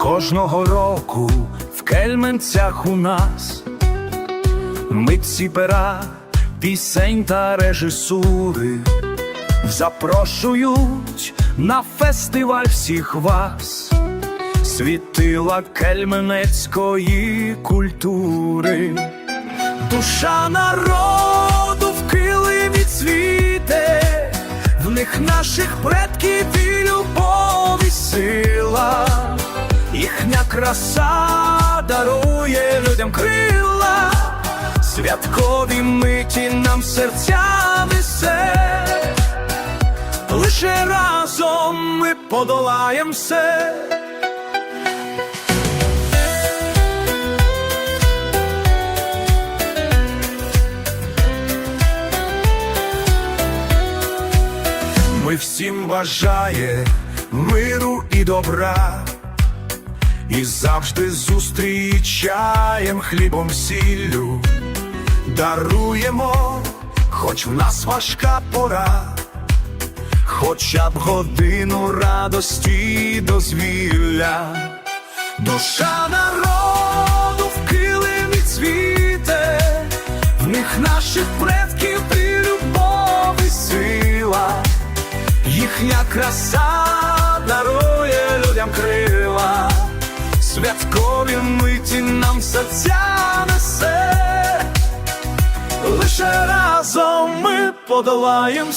Кожного року в кельменцях у нас митці пера, пісень та режисури запрошують на фестиваль всіх вас, світила кельменецької культури, душа народу в килимі цвіте, в них наших предків краса дарує людям крила, святкові миті нам серця несе. Лише разом ми подолаєм все. Ми всім бажає миру і добра, і завжди зустрічаєм хлібом сіллю, даруємо, хоч в нас важка пора, хоча б годину радості дозвілля, душа народу в килимі цвіте, в них наших предків і любов і сила, їхня краса дарує людям крила, святкові миті нам серця несе. Лише разом ми подолаєм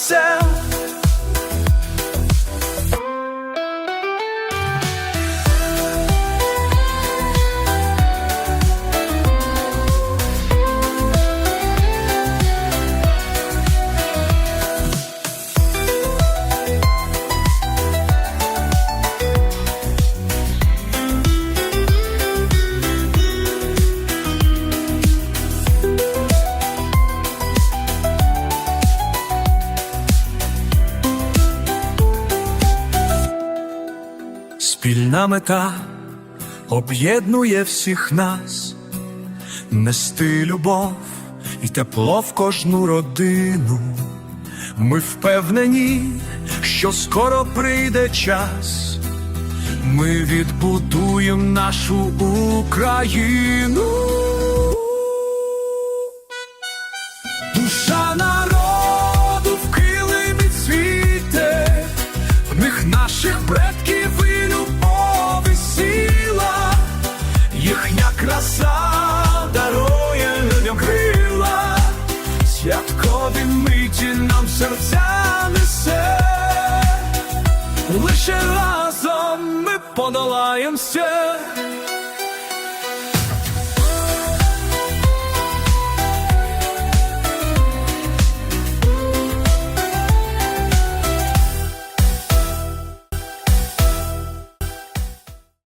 Спільна мета об'єднує всіх нас, нести любов і тепло в кожну родину. Ми впевнені, що скоро прийде час, ми відбудуємо нашу Україну. Лише разом ми подолаєм все.